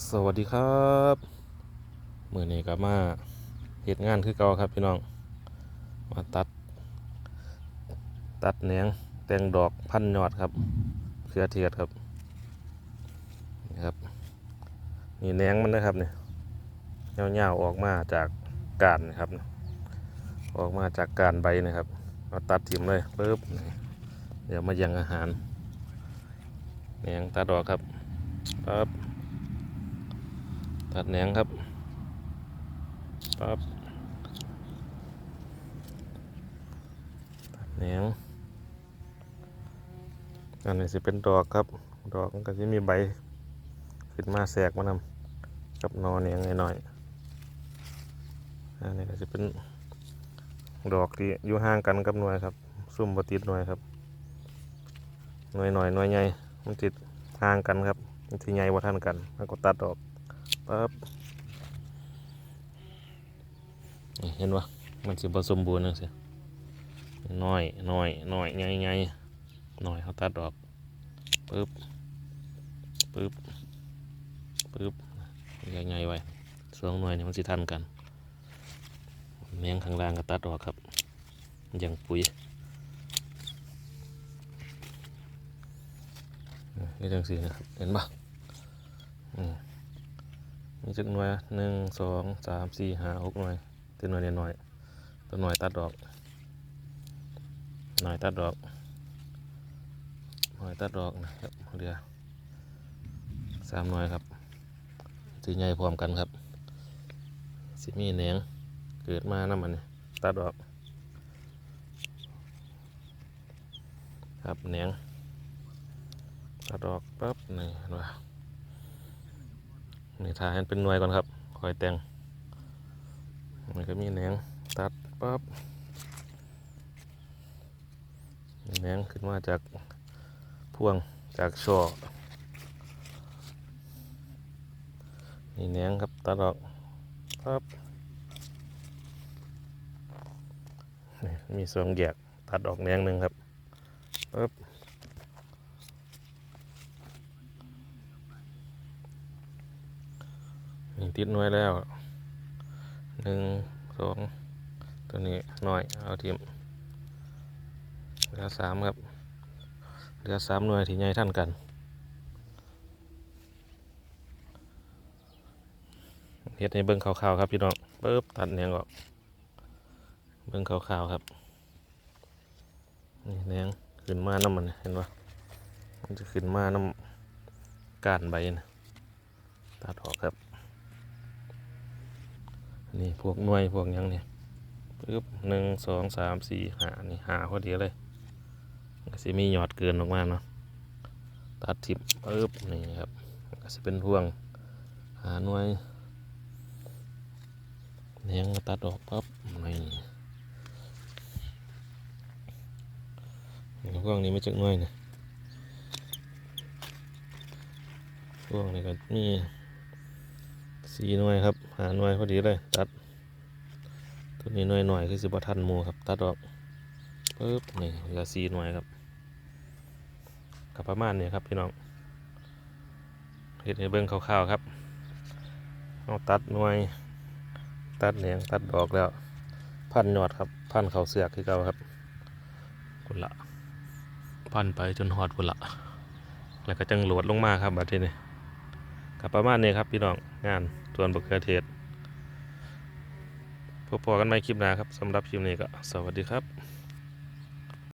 สวัสดีครับมือนี้ก็มาเหตุงานคือเก่าครับพี่น้อง มาตัด ตัดแหนงแต่งดอกพันยอดครับเขือเทียดครับนี่ครับนี่แหนงมันนะครับเนี่ยเงาวๆออกมาจากกานนะครับ ออกมาจากการใบนะครับมาตัดทิมเลยปึ๊บเดี๋ยวมายังอาหารแหนงตัดออกครับปั๊บ ตัดแหนงครับปั๊บตัดแหนงอันนี้สิเป็นดอกครับ ดอกมันก็จะมีใบ ขึ้นมาแสกมานำกับนอแหนงหน่อยอันนี้ก็จะเป็นดอกที่อยู่ห่างกันกับหน่วยครับ ซุ่มบติดหน่วยครับ หน่วยหน่อยหน่วยใหญ่มันติดห่างกันครับที่ใหญ่ว่าท่านกันแล้วก็ตัดออก ปั๊บเห็นว่ามันสิผสมบูรณ์จังซี่น้อยน้อยน้อยใหญ่ใหญ่น้อยเขาตัดออกปึ๊บปึ๊บปึ๊บใหญ่ใหญ่ไว้สองหน่วยนี่มันสิทันกันแมงข้างล่างก็ตัดออกครับอย่างปุ๋ยนี่จังสีนะครับเห็นปะอืม มีจักหน่วยหนึ่งสองสามสี่ห้าหกหน่วยตัวหน่วยเน้อยตัวหน่วยตัดดอกหน่อยตัดดอกหน่อยตัดดอกนะครับเรือสามหน่วยครับสีใหญ่พร้อมกันครับสิมีแหนงเกิดมาน้ำมันตัดดอกครับแหนงตัดดอกปั๊บหนี่เห็นปะ นี่ทาให้เป็นหน่วยก่อนครับคอยแต่งมันก็มีแหนงตัดปั๊บแหนงขึ้นมาจากพ่วงจากช่อนี่แหนงครับตัดออกปั๊บมีสองแยกตัดออกแหนงหนึ่งครับปั๊บ นี่ติดหน่วยแล้วหนึ่งสองตัวนี้หน่อยเอาทีมเหลือสามครับเหลือสามหน่วยที่ใหญ่ท่านกันเฮ็ดให้เบิ้งขาวๆครับพี่น้องปึ๊บตัดแนงออกเบิ้งขาวๆครับนี่แนงขึ้นมาน้ำมันเห็นปะมันจะขึ้นมาน้ำก้านใบนะตัดออกครับ นี่พวกหน่วยพวกยังเนี่ยปึ๊บหนึ่งสองสามสี่หานี่หาพอดีเลยก็สิมีหยอดเกินออกมาเนาะตัดทิมปึ๊บนี่ครับก็สิเป็นห่วงหาหน่วยแหนงก็ตัดออกปั๊บนี่พวกนี้ไม่จักหน่วยนะพวกนี้ก็มี สี่หน่วยครับหาหน่วยพอดีเลยตัด ตัวนี้หน่วยหน่อยคือสิบทันมูครับ ตัดออกปึ๊บนี่เหลือสี่หน่วยครับกับประมาณนี้ครับพี่น้องเห็ดในเบื้องคร่าวๆครับเอาตัดหน่วย ตัดเหนียงตัดดอกแล้ว พันยอดครับ พันเขาเสือกคือเก่าครับกุละพันไปจนหอดกุละแล้วก็จังโหลดลงมาครับบัดทีนี้กับประมาณนี้ครับพี่น้อง งานสวนบกเขือเทศพบกันใหม่คลิปหน้าครับสำหรับคลิปนี้ก็สวัสดีครับ